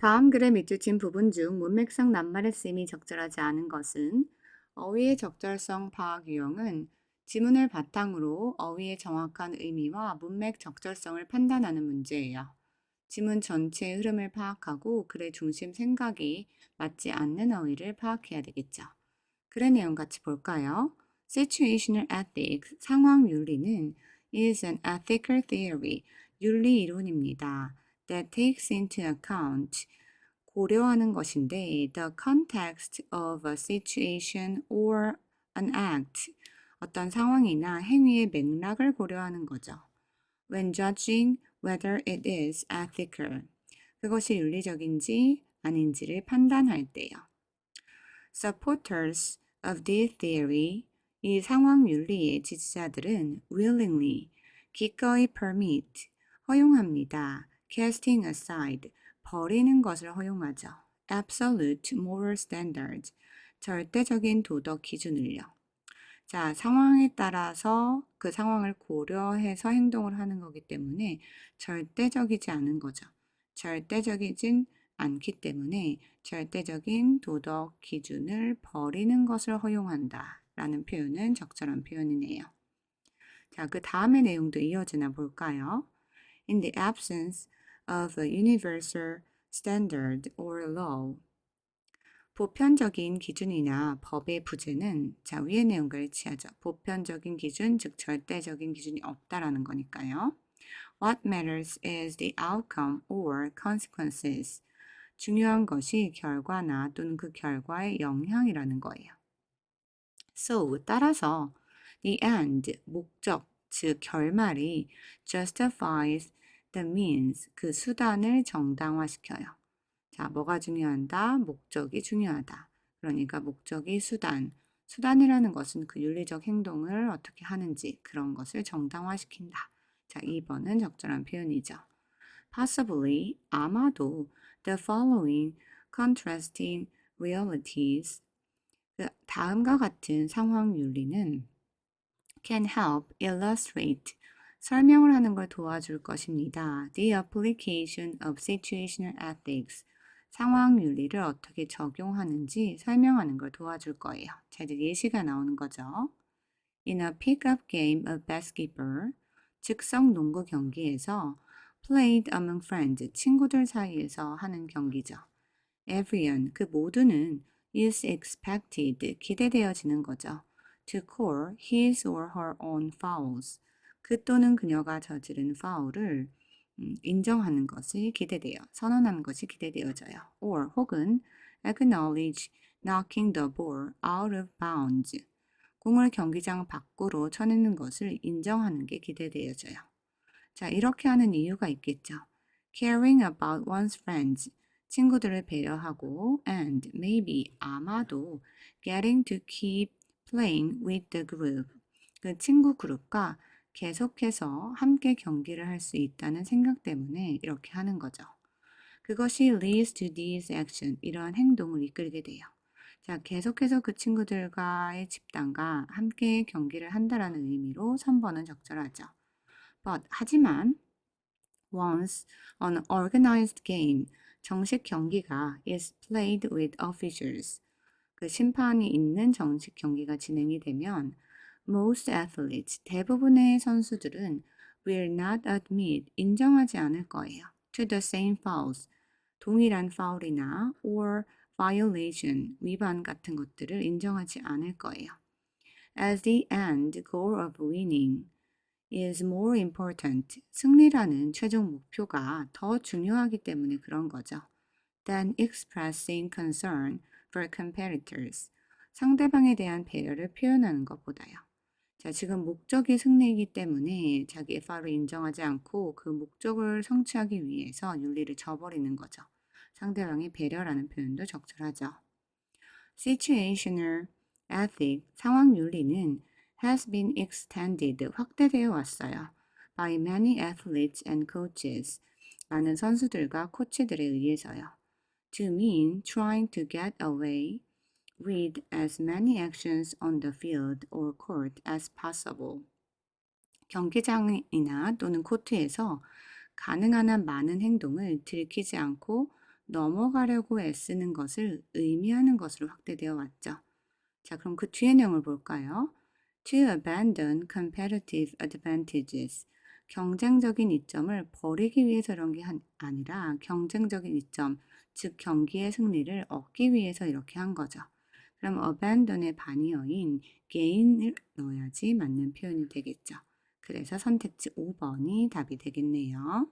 다음 글에 밑줄친 부분 중 문맥상 낱말의 쓰임이 적절하지 않은 것은 어휘의 적절성 파악 유형은 지문을 바탕으로 어휘의 정확한 의미와 문맥 적절성을 판단하는 문제예요. 지문 전체의 흐름을 파악하고 글의 중심 생각이 맞지 않는 어휘를 파악해야 되겠죠. 글의 내용 같이 볼까요? Situational ethics, 상황 윤리는 is an ethical theory, 윤리 이론입니다. That takes into account 고려하는 것인데 the context of a situation or an act 어떤 상황이나 행위의 맥락을 고려하는 거죠. When judging whether it is ethical 그것이 윤리적인지 아닌지를 판단할 때요. Supporters of this theory 이 상황 윤리의 지지자들은 willingly 기꺼이 permit 허용합니다. Casting aside 버리는 것을 허용하죠. absolute moral standards 절대적인 도덕 기준을요. 자, 상황에 따라서 그 상황을 고려해서 행동을 하는 거기 때문에 절대적이지 않은 거죠. 절대적이진 않기 때문에 절대적인 도덕 기준을 버리는 것을 허용한다 라는 표현은 적절한 표현이네요. 자, 그 다음의 내용도 이어지나 볼까요? In the absence of a universal standard or law. 보편적인 기준이나 법의 부재는 자 위의 내용과 일치하죠. 보편적인 기준, 즉 절대적인 기준이 없다라는 거니까요. What matters is the outcome or consequences. 중요한 것이 결과나 또는 그 결과의 영향이라는 거예요. So, 따라서 the end, 목적, 즉 결말이 justifies the means, 그 수단을 정당화시켜요. 자, 뭐가 중요한다? 목적이 중요하다. 그러니까 목적이 수단. 수단이라는 것은 그 윤리적 행동을 어떻게 하는지 그런 것을 정당화시킨다. 자, 2번은 적절한 표현이죠. Possibly, 아마도 the following contrasting realities 그 다음과 같은 상황 윤리는 can help illustrate 설명을 하는 걸 도와줄 것입니다. The application of situational ethics. 상황 윤리를 어떻게 적용하는지 설명하는 걸 도와줄 거예요. 자, 이제 예시가 나오는 거죠. In a pickup game of basketball, 즉석 농구 경기에서 played among friends, 친구들 사이에서 하는 경기죠. Everyone, 그 모두는 is expected, 기대되어지는 거죠. To call his or her own fouls. 그 또는 그녀가 저지른 파울을 음, 인정하는 것이 기대되어 선언하는 것이 기대되어져요. or 혹은 acknowledge knocking the ball out of bounds 공을 경기장 밖으로 쳐내는 것을 인정하는 게 기대되어져요. 자, 이렇게 하는 이유가 있겠죠. caring about one's friends 친구들을 배려하고 and maybe 아마도 getting to keep playing with the group 그 친구 그룹과 계속해서 함께 경기를 할 수 있다는 생각 때문에 이렇게 하는 거죠. 그것이 leads to these action, 이러한 행동을 이끌게 돼요. 자, 계속해서 그 친구들과의 집단과 함께 경기를 한다라는 의미로 3번은 적절하죠. But, 하지만 once an organized game, 정식 경기가 is played with officials, 그 심판이 있는 정식 경기가 진행이 되면 most athletes, 대부분의 선수들은 will not admit, 인정하지 않을 거예요. to the same fouls, 동일한 파울이나 or violation, 위반 같은 것들을 인정하지 않을 거예요. as the end goal of winning is more important, 승리라는 최종 목표가 더 중요하기 때문에 그런 거죠. than expressing concern for competitors, 상대방에 대한 배려를 표현하는 것보다요. 자, 지금 목적이 승리이기 때문에 자기의 파를 인정하지 않고 그 목적을 성취하기 위해서 윤리를 저버리는 거죠. 상대방의 배려라는 표현도 적절하죠. Situational ethic, 상황 윤리는 has been extended, 확대되어 왔어요. by many athletes and coaches, 많은 선수들과 코치들에 의해서요. to mean trying to get away with as many actions on the field or court as possible. 경기장이나 또는 코트에서 가능한 한 많은 행동을 들키지 않고 넘어가려고 애쓰는 것을 의미하는 것으로 확대되어 왔죠. 자, 그럼 그 뒤에 내용을 볼까요? To abandon competitive advantages. 경쟁적인 이점을 버리기 위해서 이런 게 한- 아니라 경쟁적인 이점, 즉 경기의 승리를 얻기 위해서 이렇게 한 거죠. 그럼 abandon의 반이어인 gain을 넣어야지 맞는 표현이 되겠죠. 그래서 선택지 5번이 답이 되겠네요.